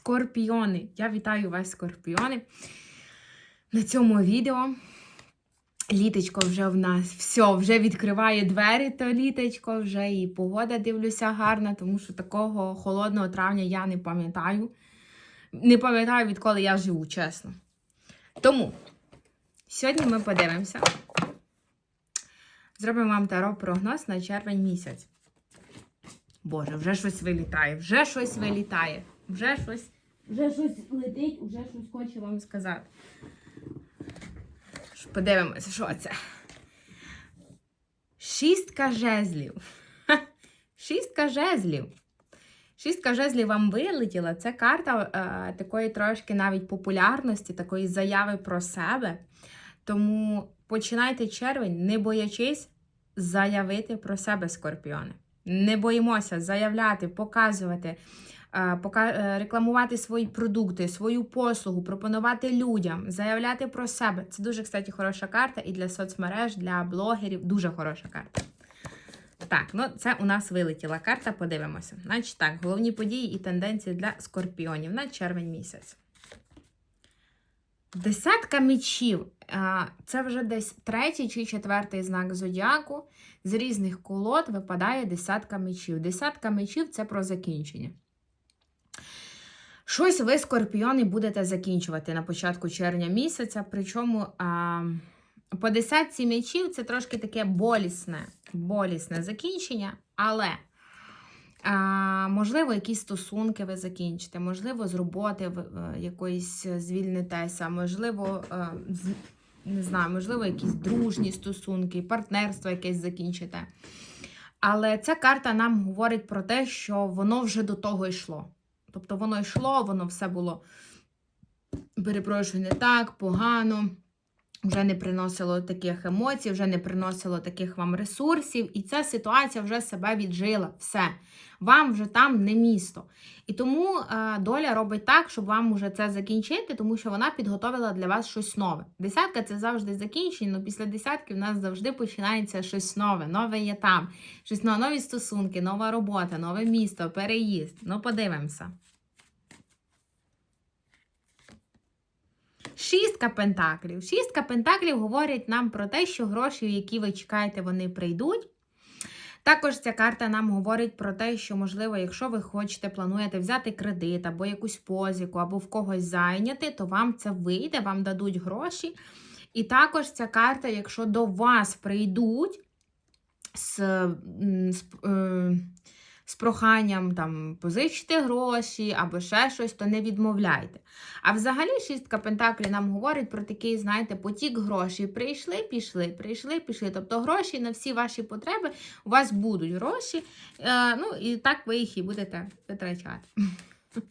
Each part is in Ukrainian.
Скорпіони. Я вітаю вас, скорпіони. На цьому відео літочко вже в нас все, вже відкриває двері, то літочко, вже і погода дивлюся гарна, тому що такого холодного травня я не пам'ятаю. Не пам'ятаю, відколи я живу, чесно. Тому сьогодні ми подивимося. Зробимо вам таро прогноз на червень місяць. Боже, вже щось вилітає, вже щось вилітає, вже щось, вже щось летить, вже щось хочу вам сказати. Подивимося, що це. Шістка жезлів. Шістка жезлів. Шістка жезлів вам вилетіла. Це карта е, такої трошки навіть популярності, такої заяви про себе. Тому починайте червень, не боячись заявити про себе, скорпіони. Не боїмося заявляти, показувати, пока- рекламувати свої продукти, свою послугу, пропонувати людям, заявляти про себе. Це дуже, кстати, хороша карта і для соцмереж, для блогерів. Дуже хороша карта. Так, ну це у нас вилетіла карта, подивимося. Значить так, головні події і тенденції для скорпіонів на червень місяць. Десятка мечів. Це вже десь третій чи четвертий знак зодіаку. З різних колод випадає десятка мечів. Десятка мечів це про закінчення. Щось ви, скорпіони, будете закінчувати на початку червня місяця. Причому а, по десятці мечів це трошки таке болісне, болісне закінчення, але. А, можливо, якісь стосунки ви закінчите, можливо, з роботи е, якоїсь звільнитеся, можливо, е, не знаю, можливо, якісь дружні стосунки, партнерство якесь закінчите. Але ця карта нам говорить про те, що воно вже до того йшло. Тобто воно йшло, воно все було, перепрошую, не так, погано, вже не приносило таких емоцій, вже не приносило таких вам ресурсів, і ця ситуація вже себе віджила. Все. Вам вже там не місто. І тому е, доля робить так, щоб вам уже це закінчити, тому що вона підготовила для вас щось нове. Десятка це завжди закінчення, але після десятки в нас завжди починається щось нове. Нове є там. Щось нове, нові стосунки, нова робота, нове місто, переїзд. Ну, подивимося. Шістка пентаклів. Шістка пентаклів говорять нам про те, що гроші, які ви чекаєте, вони прийдуть. Також ця карта нам говорить про те, що, можливо, якщо ви хочете, плануєте взяти кредит або якусь позику, або в когось зайняти, то вам це вийде, вам дадуть гроші. І також ця карта, якщо до вас прийдуть з, з, е, з проханням там, позичити гроші або ще щось, то не відмовляйте. А взагалі шістка Пентаклі нам говорить про такий, знаєте, потік грошей. Прийшли, пішли, прийшли, пішли. Тобто гроші на всі ваші потреби у вас будуть гроші. Е, ну і так ви їх і будете витрачати.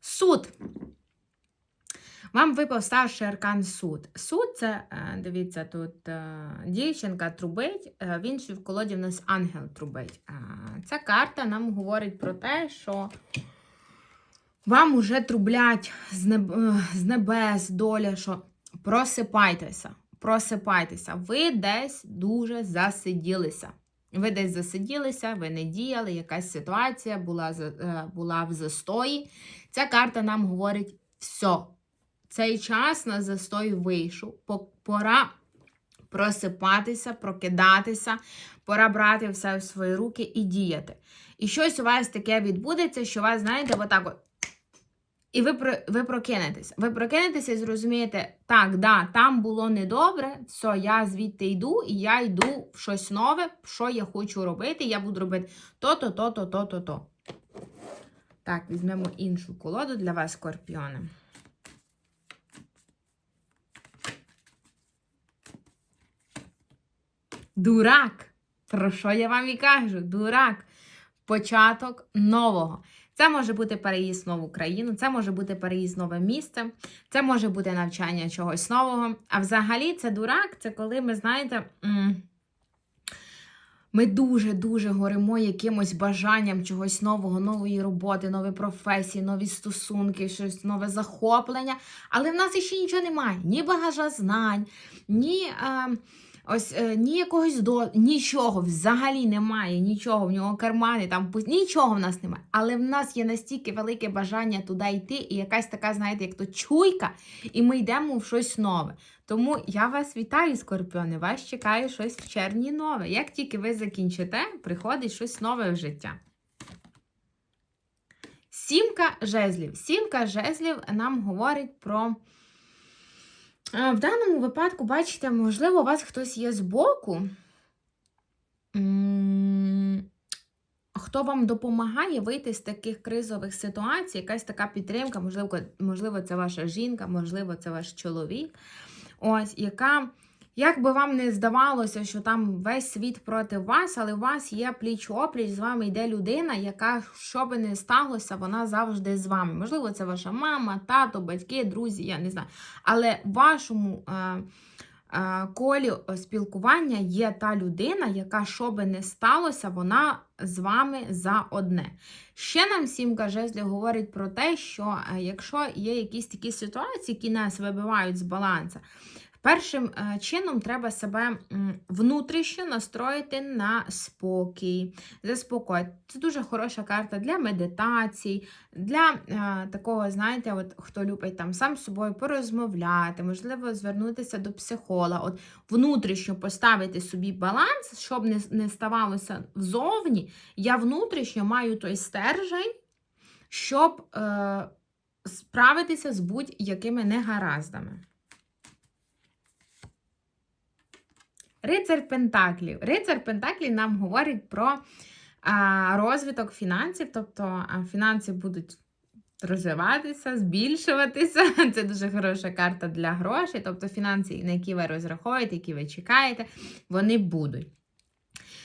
Суд. Вам випав старший аркан суд. Суд це, е, дивіться, тут е, дівчинка трубить, е, в іншій в колоді в нас ангел трубить. Ця карта нам говорить про те, що вам уже трублять з, неб... з небес доля, що просипайтеся, просипайтеся. Ви десь дуже засиділися. Ви десь засиділися, ви не діяли, якась ситуація була, була в застої. Ця карта нам говорить все. Цей час на застой вийшов. Пора просипатися, прокидатися, пора брати все в свої руки і діяти. І щось у вас таке відбудеться, що вас, знаєте, отак от. І ви, ви прокинетеся. Ви прокинетеся і зрозумієте, так, да, там було недобре, все, я звідти йду, і я йду в щось нове, що я хочу робити, я буду робити то-то, то-то, то-то, то. Так, візьмемо іншу колоду для вас, скорпіони. Дурак. Про що я вам і кажу? Дурак. Початок нового. Це може бути переїзд в нову країну, це може бути переїзд в нове місце, це може бути навчання чогось нового. А взагалі, це дурак, це коли ми, знаєте, ми дуже-дуже горимо якимось бажанням чогось нового, нової роботи, нової професії, нові стосунки, щось нове захоплення. Але в нас ще нічого немає. Ні багажа знань, ні. Е, Ось е, ні якогось до нічого взагалі немає, нічого в нього кармани, там нічого в нас немає. Але в нас є настільки велике бажання туди йти, і якась така, знаєте, як то чуйка, і ми йдемо в щось нове. Тому я вас вітаю, скорпіони. Вас чекає щось в червні нове. Як тільки ви закінчите, приходить щось нове в життя. Сімка жезлів. Сімка жезлів нам говорить про. В даному випадку, бачите, можливо, у вас хтось є збоку, хто вам допомагає вийти з таких кризових ситуацій, якась така підтримка, можливо, можливо, це ваша жінка, можливо, це ваш чоловік. Ось, яка, як би вам не здавалося, що там весь світ проти вас, але у вас є пліч-опліч, з вами йде людина, яка, що би не сталося, вона завжди з вами. Можливо, це ваша мама, тато, батьки, друзі, я не знаю. Але в вашому е, е, колі спілкування є та людина, яка, що би не сталося, вона з вами за одне. Ще нам сімка жезлів говорить про те, що е, якщо є якісь такі ситуації, які нас вибивають з балансу, першим е, чином треба себе внутрішньо настроїти на спокій, заспокоїти. Це дуже хороша карта для медитацій, для е, такого, знаєте, от хто любить там сам з собою порозмовляти, можливо, звернутися до психолога, от внутрішньо поставити собі баланс, щоб не, не ставалося взовні. Я внутрішньо маю той стержень, щоб е, справитися з будь-якими негараздами. Рицар Пентаклів. Рицар Пентаклів нам говорить про розвиток фінансів, тобто фінанси будуть розвиватися, збільшуватися. Це дуже хороша карта для грошей, тобто фінанси, на які ви розраховуєте, які ви чекаєте, вони будуть.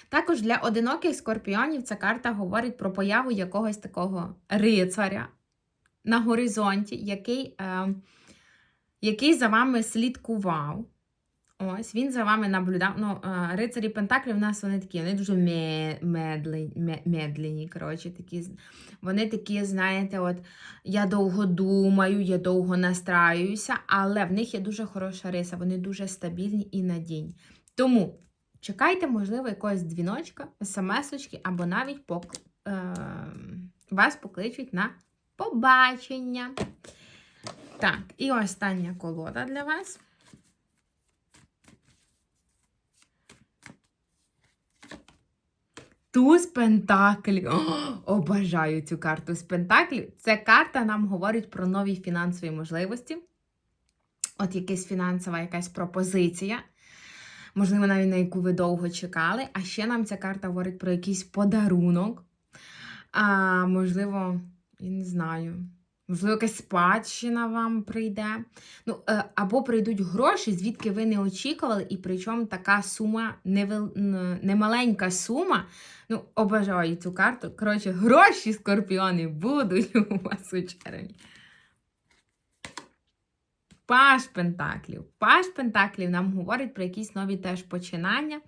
Також для одиноких скорпіонів ця карта говорить про появу якогось такого рицаря на горизонті, який, е, який за вами слідкував. Ось, він за вами наблюдав. Ну, е, рицарі Пентаклі в нас вони такі, вони дуже ме- медлені, коротше, такі. Вони такі, знаєте, от я довго думаю, я довго настраююся, але в них є дуже хороша риса, вони дуже стабільні і надійні. Тому чекайте, можливо, якогось дзвіночка, смс-очки, або навіть пок... е... вас покличуть на побачення. Так, і остання колода для вас. Туз Пентаклів. О, обожаю цю карту з Пентаклів. Ця карта нам говорить про нові фінансові можливості. От якась фінансова якась пропозиція. Можливо, навіть на яку ви довго чекали. А ще нам ця карта говорить про якийсь подарунок. А, можливо, я не знаю. Можливо, якась спадщина вам прийде. Ну, е, або прийдуть гроші, звідки ви не очікували, і причому така сума, невел... немаленька сума. Ну, обожаю цю карту. Коротше, гроші скорпіони будуть у вас у червні. Паш Пентаклів. Паш Пентаклів нам говорить про якісь нові теж починання.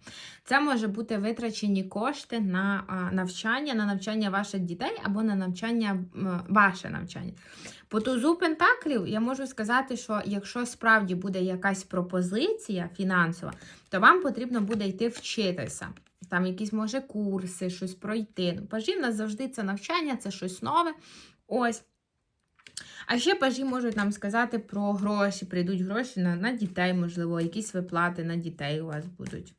Це може бути витрачені кошти на навчання, на навчання ваших дітей або на навчання ваше навчання. По тузу Пентаклів я можу сказати, що якщо справді буде якась пропозиція фінансова, то вам потрібно буде йти вчитися. Там якісь, може, курси, щось пройти. Ну, пажі в нас завжди це навчання, це щось нове. Ось. А ще пажі можуть нам сказати про гроші. Прийдуть гроші на, на дітей, можливо, якісь виплати на дітей у вас будуть.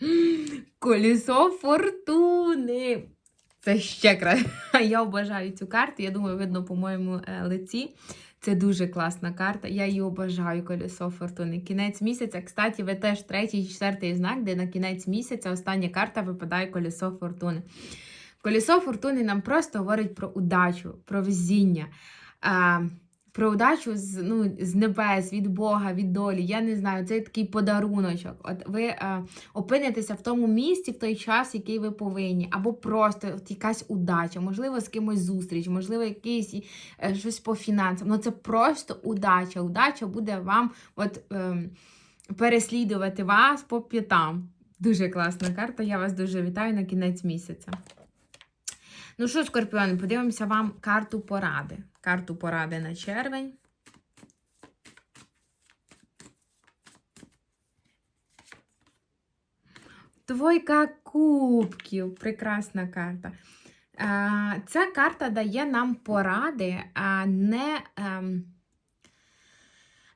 Колесо фортуни. Це ще краще. Я обожаю цю карту. Я думаю, видно по моєму е, лиці. Це дуже класна карта. Я її обожаю, колесо фортуни. Кінець місяця. Кстати, ви теж третій, четвертий знак, де на кінець місяця остання карта випадає колесо фортуни. Колесо фортуни нам просто говорить про удачу, про везіння. Про удачу з, ну, з небес, від Бога, від долі. Я не знаю, це такий подаруночок. От ви опинитеся в тому місці в той час, який ви повинні, або просто якась удача, можливо, з кимось зустріч, можливо, якийсь е, щось по фінансам. Ну це просто удача. Удача буде вам от, е, переслідувати вас по п'ятам. Дуже класна карта. Я вас дуже вітаю на кінець місяця. Ну що, Скорпіон, подивимося вам карту поради. Карту поради на червень. Двойка кубків. Прекрасна карта. Е, ця карта дає нам поради, не, ем,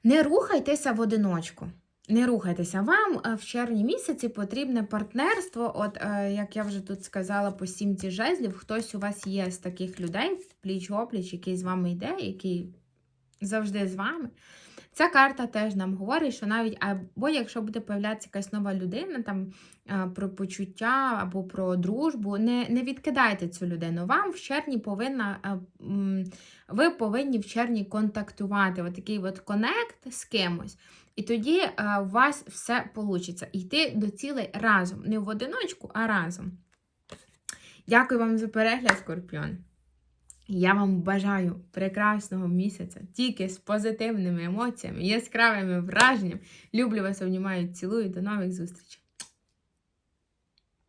не рухайтеся в одиночку. Не рухайтеся. Вам е, в червні місяці потрібне партнерство. От, е, як я вже тут сказала, по сімці жезлів, хтось у вас є з таких людей, пліч-опліч, який з вами йде, який завжди з вами. Ця карта теж нам говорить, що навіть або якщо буде появлятися якась нова людина, там е, про почуття або про дружбу, не, не відкидайте цю людину. Вам в червні повинна, ви повинні в червні контактувати. Отакий от конект з кимось. І тоді е, у вас все вийде. Йти до цілей разом. Не в одиночку, а разом. Дякую вам за перегляд, Скорпіон. Я вам бажаю прекрасного місяця, тільки з позитивними емоціями, яскравими враженнями. Люблю вас, обнімаю, цілую. До нових зустрічей!